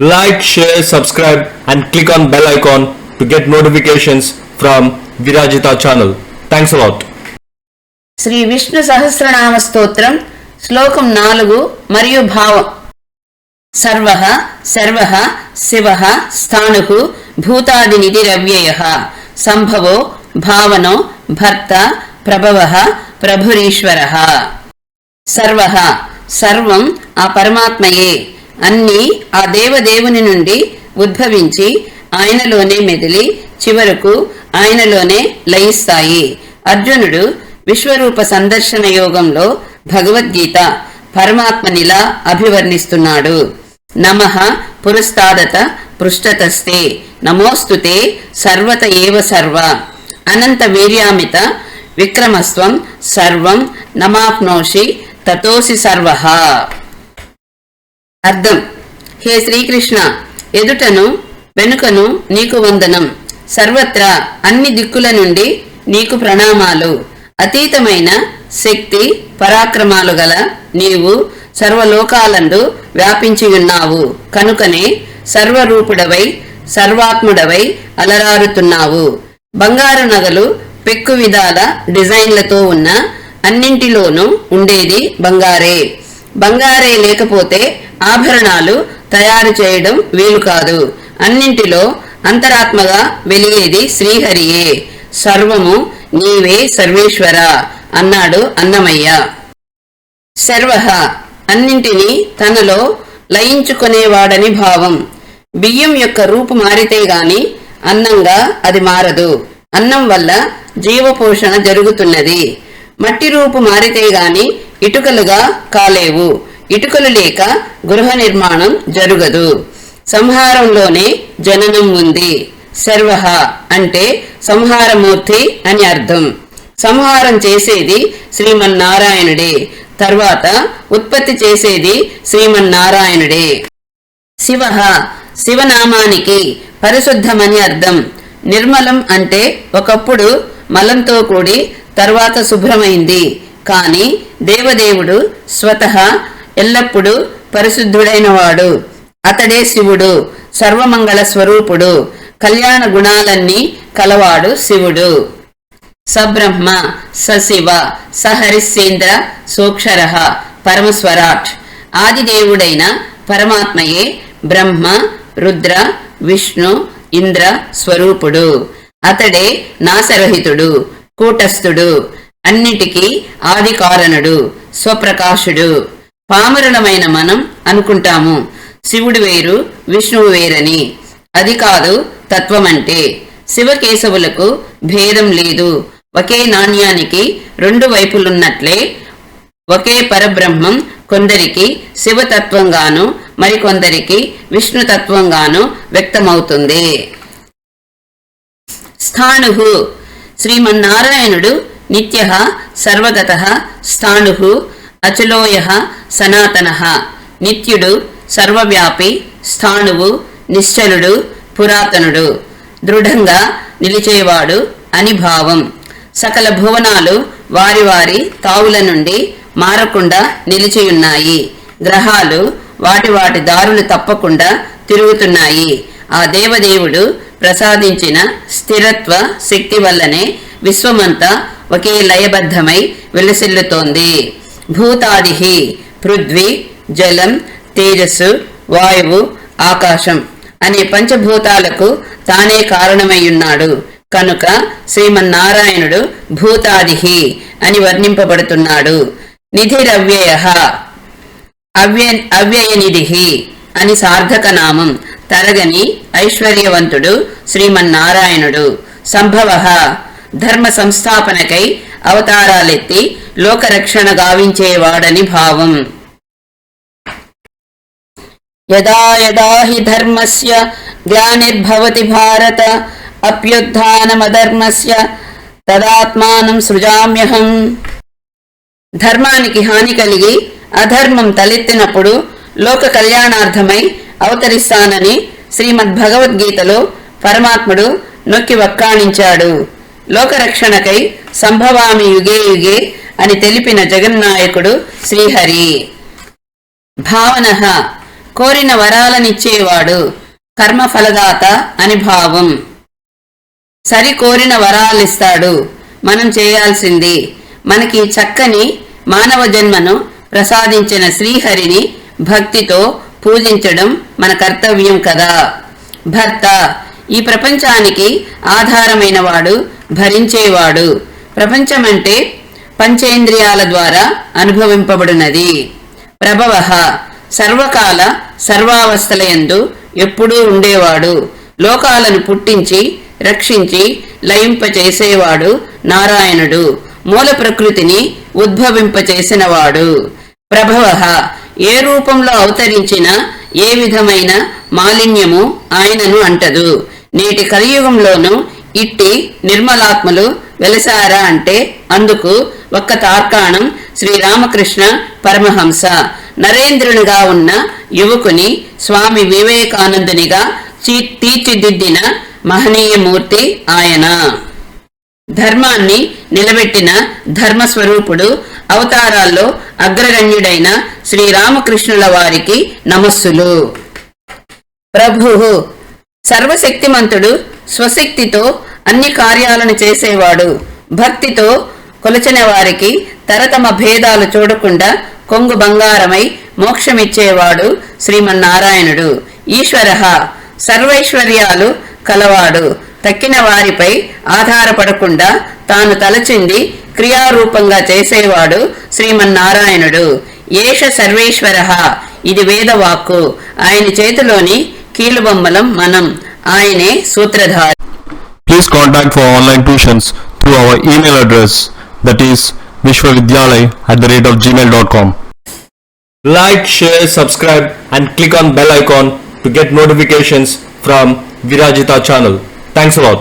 Like, share, subscribe and click on bell icon to get notifications from Virajita channel. Thanks a lot. Shri Vishnu Sahasranama స్తోత్రం శ్లోకం నాలుగు మరియు భావం సర్వ సర్వ శివ స్థాణు భూతాదినిధిరవ్యయ సంభవో భావనో భర్త ప్రభవ ప్రభురీశ్వర సర్వ సర్వం ఆ పరమాత్మయే అన్నీ ఆ దేవదేవుని నుండి ఉద్భవించి ఆయనలోనే మెదిలి చివరకు ఆయనలోనే లయిస్తాయి. అర్జునుడు విశ్వరూప సందర్శన యోగంలో భగవద్గీత పరమాత్మనిలా అభివర్ణిస్తున్నాడు. నమ పురస్తాదత పృష్టతస్తే నమోస్తుతే సర్వత ఏవ సర్వ. అనంత వీర్యామిత విక్రమస్వం సర్వం నమాప్నోషి తతోసి సర్వ. అర్థం. హే శ్రీకృష్ణ ఎదుటను వెనుకను నీకు వందనం. సర్వత్రా అన్ని దిక్కుల నుండి నీకు ప్రణామాలు. అతీతమైన శక్తి పరాక్రమాలు గల నీవు సర్వలోకాలందు వ్యాపించి ఉన్నావు. కనుకనే సర్వరూపుడవై సర్వాత్ముడవై అలరారుతున్నావు. బంగారు నగలు పెక్కు విధాల డిజైన్లతో ఉన్న అన్నింటిలోనూ ఉండేది బంగారే. బంగారే లేకపోతే ఆభరణాలు తయారు చేయడం వీలు కాదు. అన్నింటిలో అంతరాత్మగా వెలిగేది శ్రీహరియే. సర్వము నీవే సర్వేశ్వర అన్నాడు అన్నమయ్య. సర్వ అన్నింటినీ తనలో లయించుకునేవాడని భావం. బియ్యం యొక్క రూపు మారితే గాని అన్నంగా అది మారదు. అన్నం వల్ల జీవపోషణ జరుగుతున్నది. మట్టి రూపు మారితే గాని ఇటుకలుగా కాలేవు. ఇటుకలు లేక గృహ నిర్మాణం జరుగదు. సంహారంలోనే జననం ఉంది. శర్వహ అంటే సంహారమూర్తి అని అర్థం. సంహారం చేసేది శ్రీమన్నారాయణుడే. తర్వాత ఉత్పత్తి చేసేది శ్రీమన్నారాయణుడే. శివ శివనామానికి పరిశుద్ధమని అర్థం. నిర్మలం అంటే ఒకప్పుడు మలంతో కూడి తర్వాత శుభ్రమైంది. కాని దేవదేవుడు స్వతహా ఎల్లప్పుడూ పరిశుద్ధుడైనవాడు. అతడే శివుడు సర్వమంగళ స్వరూపుడు కళ్యాణ గుణాలన్నీ కలవాడు శివుడు. సబ్రహ్మ సశివ సహరిశ్చేంద్ర సోక్షర పరమస్వరాట్ ఆదిదేవుడైన పరమాత్మయే బ్రహ్మ రుద్ర విష్ణు ఇంద్ర స్వరూపుడు. అతడే నాశరహితుడు కూటస్థుడు. అన్నిటికీ ఆది కారణుడు స్వప్రకాశుడు. పామరణమైన మనం అనుకుంటాము. శివుడు వేరు విష్ణువు వేరని. అది కాదు తత్వమంటే. శివకేశవులకు భేదం లేదు. ఒకే నాణ్యానికి రెండు వైపులున్నట్లే ఒకే పరబ్రహ్మం కొందరికి శివతత్వంగాను మరికొందరికి విష్ణుతత్వంగాను వ్యక్తమవుతుంది. స్థాణు. శ్రీమన్నారాయణుడు నిత్య సర్వగత స్థాణు అచలోయ సనాతన. నిత్యుడు సర్వవ్యాపి స్థాణువు నిశ్చలుడు పురాతనుడు. దృఢంగా నిలిచేవాడు అని భావం సకల భువనాలు వారి వారి తావుల నుండి మారకుండా నిలిచియున్నాయి. గ్రహాలు వాటి వాటి దారులు తప్పకుండా తిరుగుతున్నాయి. ఆ దేవదేవుడు ప్రసాదించిన స్థిరత్వ శక్తి వల్లనే విశ్వమంతా ఒకే లయబద్ధమై విలసిల్లుతోంది. భూతాదిహి పృథ్వీ జలం తేజస్సు వాయువు ఆకాశం అనే పంచభూతాలకు తానే కారణమయ్యున్నాడు. కనుక శ్రీమన్నారాయణుడు భూతాదిహి అని వర్ణింపబడుతున్నాడు. నిధిరవ్యయ అవ్య అవ్యయనిధి అని సార్థక నామం తరగని ఐశ్వర్యవంతుడు శ్రీమన్నారాయణుడు. సంభవ ధర్మ సంస్థాపనకై అవతారాలెత్తి లోకరక్షణ గావించేవాడని భావం. యదా యదా హి ధర్మస్య గ్లానిర్భవతి భారత అప్యుత్నమధర్మస్య తదాత్మానం సృజామ్యహం. ధర్మానికి హాని కలిగి అధర్మం తలెత్తినప్పుడు లోక కళ్యాణార్థమై అవతరిస్తానని శ్రీమద్భగవద్గీతలో పరమాత్ముడు నొక్కి వక్కాణించాడు. లోకరక్షణకై సంభవామి యుగే యుగే అని తెలిపిన జగన్నాయకుడు శ్రీహరి. భావన కోరిన వరాలనిచ్చేవాడు కర్మఫలదాత అని భావం. సరి కోరిన వరాలిస్తాడు మనం చేయాల్సింది మనకి చక్కని మానవ జన్మను ప్రసాదించిన శ్రీహరిని భక్తితో పూజించడం మన కర్తవ్యం కదా. భర్త ఈ ప్రపంచానికి ఆధారమైనవాడు భరించేవాడు ప్రపంచమంటే పంచేంద్రియాల ద్వారా అనుభవింపబడినది. ప్రభవ సర్వకాల సర్వావస్థలయందు ఎప్పుడూ ఉండేవాడు. లోకాలను పుట్టించి రక్షించి లయింపచేసేవాడు నారాయణుడు. మూల ప్రకృతిని ఉద్భవింపచేసినవాడు. ప్రభవ ఏ రూపంలో అవతరించినా ఏ విధమైన మాలిన్యము ఆయనను అంటదు. నేటి కలియుగంలోనూ ఇట్టి నిర్మలాత్మలు వెలసారా అంటే అందుకు ఒక్క తార్కాణం శ్రీరామకృష్ణ పరమహంస. నరేంద్రునిగా ఉన్న యువకుని స్వామి వివేకానందునిగా తీర్చిదిద్దిన మహనీయమూర్తి ఆయన. ధర్మాన్ని నిలబెట్టిన ధర్మస్వరూపుడు అవతారాల్లో అగ్రగణ్యుడైన శ్రీరామకృష్ణుల వారికి నమస్సులు. ప్రభు సర్వశక్తిమంతుడు స్వశక్తితో అన్ని కార్యాలను చేసేవాడు. భక్తితో కొలచిన వారికి తరతమ భేదాలు చూడకుండా కొంగు బంగారమై మోక్షమిచ్చేవాడు శ్రీమన్నారాయణుడు. ఈశ్వర సర్వైశ్వర్యాలు కలవాడు. తక్కిన వారిపై ఆధారపడకుండా తాను తలచింది క్రియారూపంగా చేసేవాడు శ్రీమన్నారాయణుడు. ఏష సర్వేశ్వర ఇది వేదవాక్కు. ఆయన చేతిలోని కీలుబొమ్మలం మనం ఆయనే సూత్రధారి Please contact for online tuitions through our email address that is vishwavidyalay at the rate of gmail.com. Like, share, subscribe and click on bell icon to get notifications from Virajita channel. Thanks a lot.